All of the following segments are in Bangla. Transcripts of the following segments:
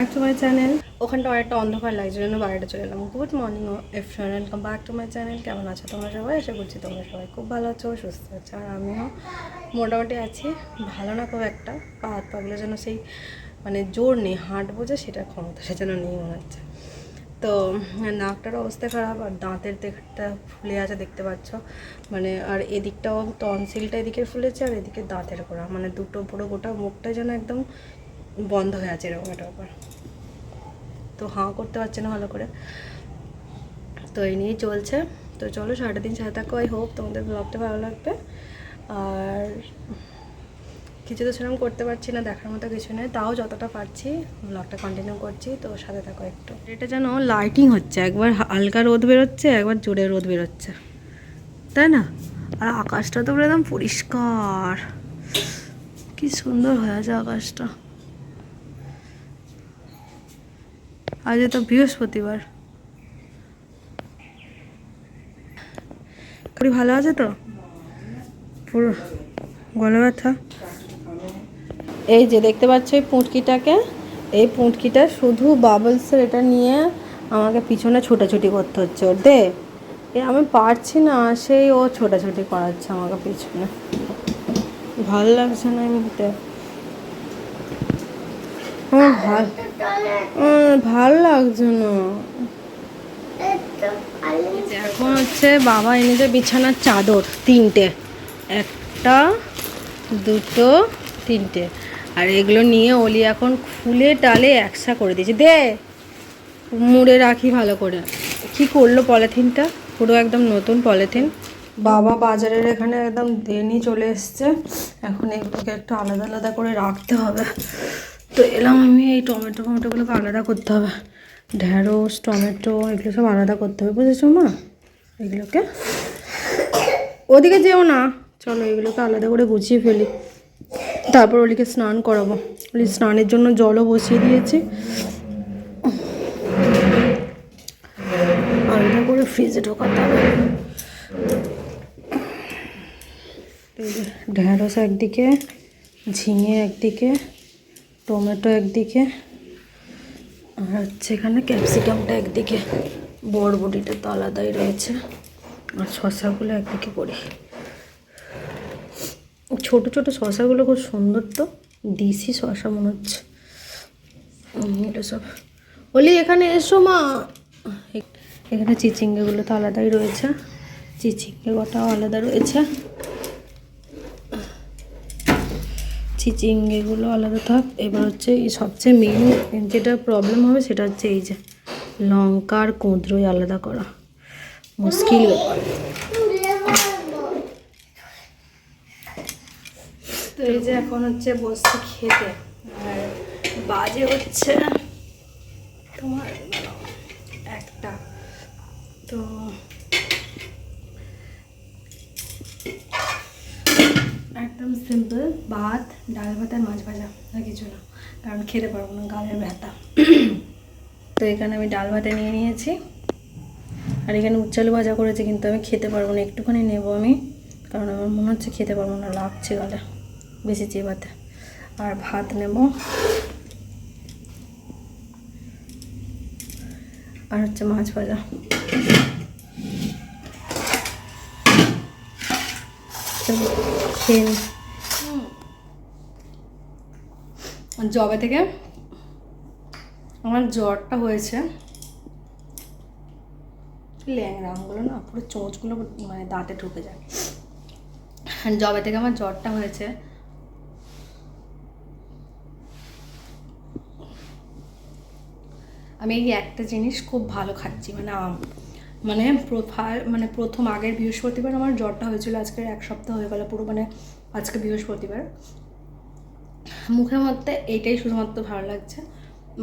চ্যানেল ওখানটা অনেকটা অন্ধকার লাগছে জন্য বাইরেটা চলে এলাম। Good morning everyone welcome back to my channel কেমন আছো তোমরা সবাই? আশা করছি তোমরা সবাই খুব ভালো আছো, সুস্থ আছো, আর আমিও মোটামুটি আছি। ভালো না খুব একটা। পা হাত পাগুলো যেন সেই মানে জোর নেই হাঁটবো যে সেটার ক্ষমতা সে যেন নেই মনে হচ্ছে। তো, নাকটার অবস্থা খারাপ আর দাঁতের দিকটা ফুলে আছে দেখতে পাচ্ছ। মানে আর এদিকটাও টনসিলটা এদিকে ফুলেছে আর এদিকে দাঁতের গোড়া। মানে দুটো পুরো গোটা মুখটা যেন একদম বন্ধ হয়ে আছে এরকম একটা ব্যাপার। তো হাঁ করতে পারছে না ভালো করে। তো এই নিয়েই চলছে। তো চলো সারাটা দিন সাথে থাকো আই হোপ তোমাদের ব্লগটা ভালো লাগবে। আর কিছু তো সেরকম করতে পারছি না, দেখার মতো কিছু নেই। তাও যতটা পারছি ব্লগটা কন্টিনিউ করছি, তো সাথে থাকো একটু। এটা যেন লাইটিং হচ্ছে, একবার হালকা রোদ বেরোচ্ছে, একবার জোরে রোদ বেরোচ্ছে। তাই না? আর আকাশটা তো একদম পরিষ্কার। কি সুন্দর হয়ে আছে আকাশটা। আজ তো বৃহস্পতিবার। ভালো আছে তো? পুরো গলা ব্যথা। এই যে দেখতে পাচ্ছ এই পুঁটকিটাকে, এই পুঁটকিটা শুধু বাবলসের এটা নিয়ে আমাকে পিছনে ছোটাছুটি করতে হচ্ছে ওর, দে। আমি পারছি না, সেই ও ছোটাছুটি করাচ্ছে আমাকে পিছনে। ভালো লাগছে না এমনিতে। ভালো লাগছে না। এখন হচ্ছে বাবা এনেছে বিছানার চাদর, তিনটে। একটা, দুটো, তিনটে। আর এগুলো নিয়ে অলি এখন খুলে টালে একসা করে দিয়েছে। দে, মুড়ে রাখি ভালো করে। কি করল পলিথিনটা? পুরো একদম নতুন পলিথিন। বাবা বাজারের এখানে একদম দেনি চলে এসছে। এখন এগুলোকে একটু আলাদা আলাদা করে রাখতে হবে। তো এলাম আমি এই টমেটো টমেটোগুলোকে আলাদা করতে হবে। ঢ্যাঁড়স টমেটো, এগুলো সব আলাদা করতে হবে, বুঝেছ মা? এগুলোকে। ওদিকে যেও না। চলো এগুলোকে আলাদা করে গুছিয়ে ফেলি। তারপর ওলিকে স্নান করাবো। ওলি স্নানের জন্য জলও বসিয়ে দিয়েছি। আলাদা করে ফ্রিজে ঢোকাতে হবে। ঢ্যাঁড়স একদিকে, ঝিঙে একদিকে টমেটো একদিকে আর হচ্ছে এখানে ক্যাপসিকামটা একদিকে। বরবটিটা তো আলাদাই রয়েছে। আর শসাগুলো একদিকে করি। ছোট ছোট শসাগুলো খুব সুন্দর তো। দিশি শসা মনে হচ্ছে। এটা সব। বলি এখানে এসো মা। এখানে চিচিঙ্গেগুলো তো আলাদাই রয়েছে। চিচিঙ্গে গোটাও আলাদা রয়েছে। চিচিঙ্গেগুলো আলাদা থাক। এবার হচ্ছে এই সবচেয়ে মেন যেটা প্রবলেম হবে সেটা হচ্ছে এই যে লঙ্কা আর কুঁদরোই আলাদা করা। মুশকিল তো এই যে এখন হচ্ছে বসতে খেতে। আর বাজে হচ্ছে তোমার একটা। তো একদম সিম্পল ভাত, ডাল ভাত আর মাছ ভাজা। আর কিছু না, কারণ খেতে পারব না, গালের ব্যথা। তো এখানে আমি ডাল ভাতে নিয়ে নিয়েছি। আর এখানে উচ্চালু ভাজা করেছি, কিন্তু আমি খেতে পারব না, একটুখানি নেব আমি, কারণ আমার মনে হচ্ছে খেতে পারব না, লাগছে গালে, বেশি চেবাতে। আর ভাত নেব। আর হচ্ছে মাছ ভাজা। খেয়ে নিই। জবে থেকে আমার জ্বরটা হয়েছে। ল্যাংরা আমগুলো না, পুরো চোঁচগুলো মানে দাঁতে ঢুকে যায়। জবে থেকে আমার জ্বরটা হয়েছে। আমি এই একটা জিনিস খুব ভালো খাচ্ছি মানে আম মানে মানে প্রথম আগের বৃহস্পতিবার আমার জ্বরটা হয়েছিল, আজকের এক সপ্তাহ হয়ে গেল পুরো মানে আজকে বৃহস্পতিবার। মুখের মধ্যে এইটাই শুধুমাত্র ভালো লাগছে।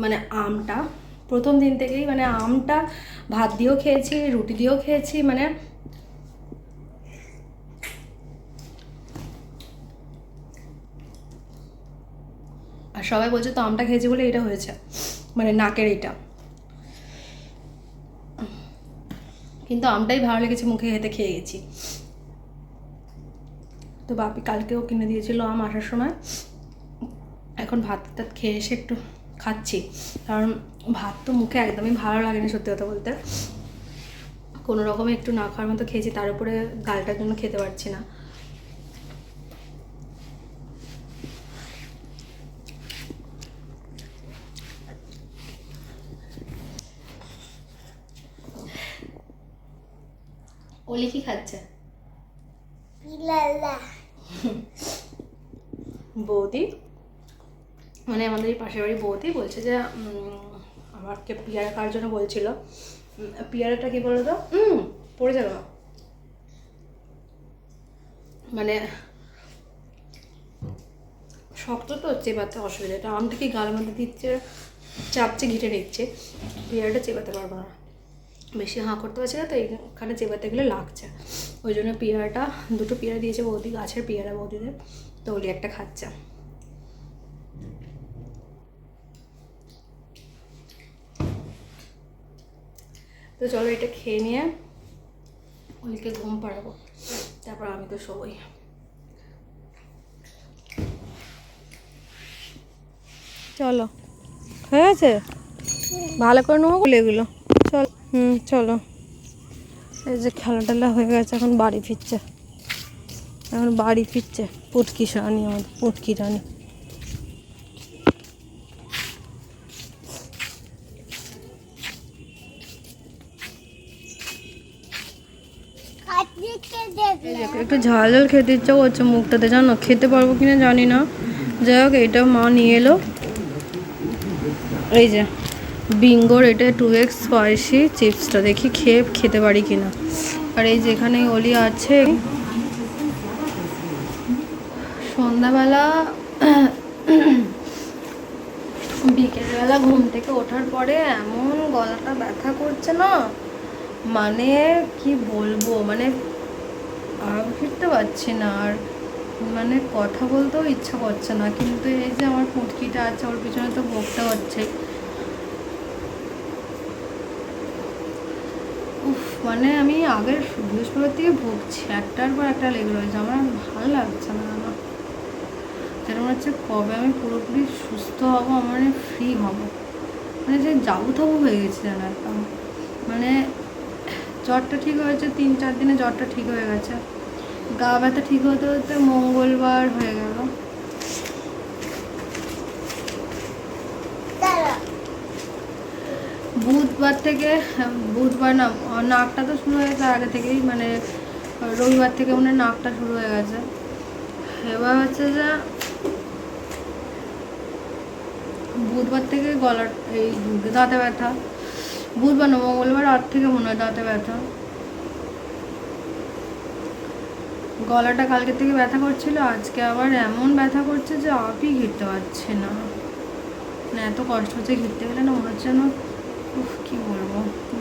মানে আমটা, প্রথম দিন থেকেই মানে আমটা ভাত দিয়েও খেয়েছি, রুটি দিয়েও খেয়েছি মানে আর সবাই বলছে, তো আমটা খেয়েছি বলে এটা হয়েছে। মানে নাকের এটা কিন্তু আমটাই ভালো লেগেছে, মুখে খেতে খেয়ে গেছি। তো বাপি কালকেও কিনে দিয়েছিল আম আসার সময়। এখন ভাত টাত খেয়ে এসে একটু খাচ্ছি। কারণ ভাত তো মুখে একদমই ভালো লাগেনি সত্যি কথা বলতে। কোনো রকমে একটু না খাওয়ার মতো খেয়েছি তার উপরে গালটার জন্য খেতে পারছি না। ওলি কি খাচ্ছে? বৌদি? মানে আমাদের এই পাশের বাড়ি বৌদি বলছে যে আমাকে পিয়ারা খাওয়ার জন্য বলছিল। পিয়ারাটা কি বলো তো হুম। পড়ে যাবে মানে শক্ত তো চেবাতে অসুবিধা। এটা আমটা কি গালের মধ্যে দিচ্ছে চাপছে ঘিটে নিচ্ছে পিয়ারাটা চেপাতে পারব না। বেশি হাঁ করতে পারছি না তো এইখানে চেপাতে গেলে লাগছে। ওই জন্য পেয়ারাটা দুটো পেয়ারা দিয়েছে বৌদি গাছের পেয়ারা বৌদিদের। তো ওলি একটা খাচ্ছে। তো চলো এটা খেয়ে নিয়ে ওলিকে ঘুম পাড়াবো। তারপর আমি তো শোবই। চলো। হয়ে গেছে ভালো করে নেব এগুলো। চল, হুম, চলো। এই যে খেলা টেলা হয়ে গেছে, এখন বাড়ি ফিরছে। এখন বাড়ি ফিরছে পুটকি রানী, আমাদের পুটকি রানী এই দেখো, একটু ঝাল ঝাল খেতে ইচ্ছা করছে মুখটাতে, জানো? খেতে পারব কিনা জানি না। যাই হোক, এটা মা নিয়ে এলো। এই যে, বিঙ্গোর এটা টু এক্স স্পাইসি চিপসটা দেখি খেয়ে, খেতে পারি কিনা। আর এই যেখানে অলি আছে। সন্ধ্যাবেলা বিকেলবেলা ঘুম থেকে ওঠার পরে এমন গলাটা ব্যথা করছে না। মানে কি বলব মানে ফিরতে পারছি না, আর মানে কথা বলতেও ইচ্ছা করছে না, কিন্তু এই যে আমার পুটকিটা আছে ওর পিছনে তো বকতে হচ্ছে। উফ মানে আমি আগের বৃহস্পতিবার থেকে ভুগছি, একটার পর একটা লেগে রয়েছে, আমার ভালো লাগছে না না। যেটা মনে হচ্ছে কবে আমি পুরোপুরি সুস্থ হব আমার ফ্রি হব। মানে যে যাব থাবো হয়ে গেছে যেন একদম মানে জ্বরটা ঠিক হয়েছে, তিন চার দিনে জ্বরটা ঠিক হয়ে গেছে। গা ব্যথা ঠিক হতে হতে মঙ্গলবার হয়ে গেল। বুধবার থেকে বুধবার না নাকটা তো শুরু হয়ে গেছে আগে থেকেই মানে রবিবার থেকে মনে হয় নাকটা শুরু হয়ে গেছে। এবার হচ্ছে যে বুধবার থেকে গলার এই দাঁতে ব্যথা। বুধবার না মঙ্গলবার রাত থেকে মনে হয় দাঁতে ব্যথা। গলাটা কালকে থেকে ব্যথা করছিল, আজকে আবার এমন ব্যথা করছে যে আপই ঘিরতে পারছে না। মানে এত কষ্ট হচ্ছে ঘিরতে গেলে না, মনে হচ্ছে যেন, উফ, কী বলব।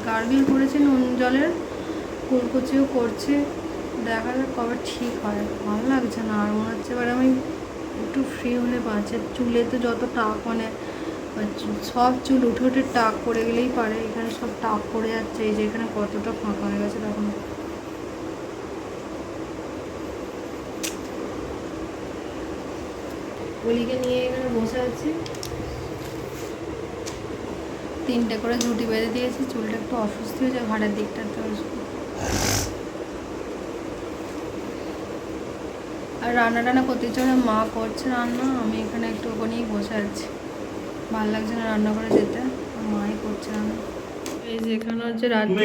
গার্গিল করেছে নুন জলের কুলকুচিও করছে। দেখা যাক কবে ঠিক হয়। ভালো লাগছে না, আর মনে হচ্ছে এবার আমি একটু ফ্রি হলে পারছে চুলে তো যত টাক মানে সব চুল উঠে উঠে টাক পড়ে গেলেই পারে। এখানে সব টাক পড়ে যাচ্ছে, এই যে এখানে কতটা ফাঁকা হয়ে গেছে তখন অলিকে নিয়ে এখানে বসে আছি। তিনটে করে ঝুটি বেঁধে দিয়েছি চুলটা একটু অসুস্থ হয়েছে ঘাড়ের দিকটাতে আর রান্না টান্না করতে চলে মা করছে রান্না আমি এখানে একটু ওখানেই বসে আছি। ভালো লাগছে না রান্না করে যেতে মাই করছে রান্না। এই যে এখানে হচ্ছে রাত্রে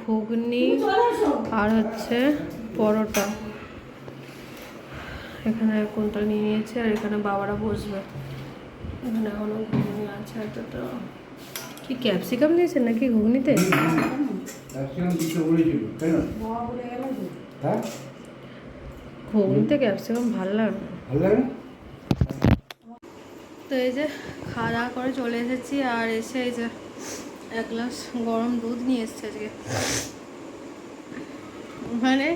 ঘুগনি আর হচ্ছে পরোটা। এখানে কোনটা নিয়ে নিয়েছে আর এখানে বাবারা বসবে। এখানে এখনও ঘুগনি আছে এতটা কি ক্যাপসিকাম নিয়েছেন নাকি ঘুগনিতে? হ্যাঁ? ঘুগনিতে ক্যাপসিকাম ভালো লাগে। না। ভালো লাগে তো এই যে খাওয়া দাওয়া করে চলে এসেছি আর এসে এই যে এক গ্লাস গরম দুধ নিয়ে এসেছি আজকে। মানে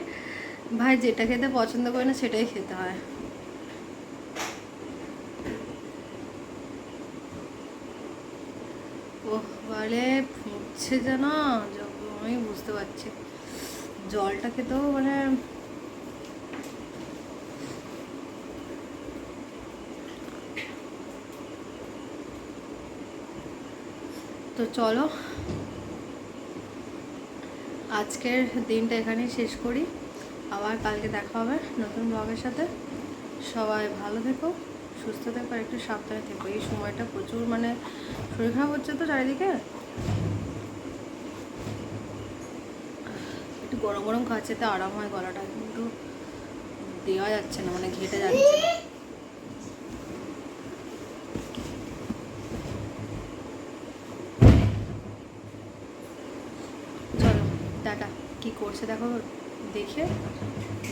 ভাই, যেটা খেতে পছন্দ করে না, সেটাই খেতে হয়। ও বলে ফুটছে যেন, আমি বুঝতে পারছি। জলটা খেতেও মানে তো চলো, আজকের দিনটা এখানেই শেষ করি। আবার কালকে দেখা হবে নতুন ব্লগের সাথে। সবাই ভালো থেকো, সুস্থ থেকো, আর একটু সাবধানে থেকো। এই সময়টা প্রচুর মানে শরীর খারাপ হচ্ছে তো চারিদিকে। একটু গরম গরম খাচ্ছে, তো আরাম হয় গলাটা, কিন্তু দেওয়া যাচ্ছে না মানে ঘেটে যাচ্ছে কি করছে দেখো? দেখে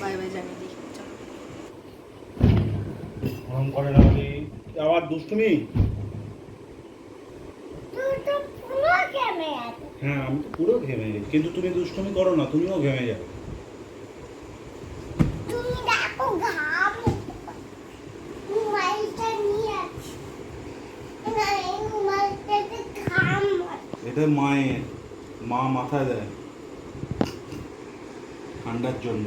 বাই বাই জানিয়ে দিই গরম করে না আবার দুষ্টুমি? হ্যাঁ আমি তো পুরো ঘেমে যাই কিন্তু তুমি দুষ্টুমি করো না তুমিও ঘেমে আছে। এটা মায়ের মা মাথায় দেয়। ঠান্ডার জন্য।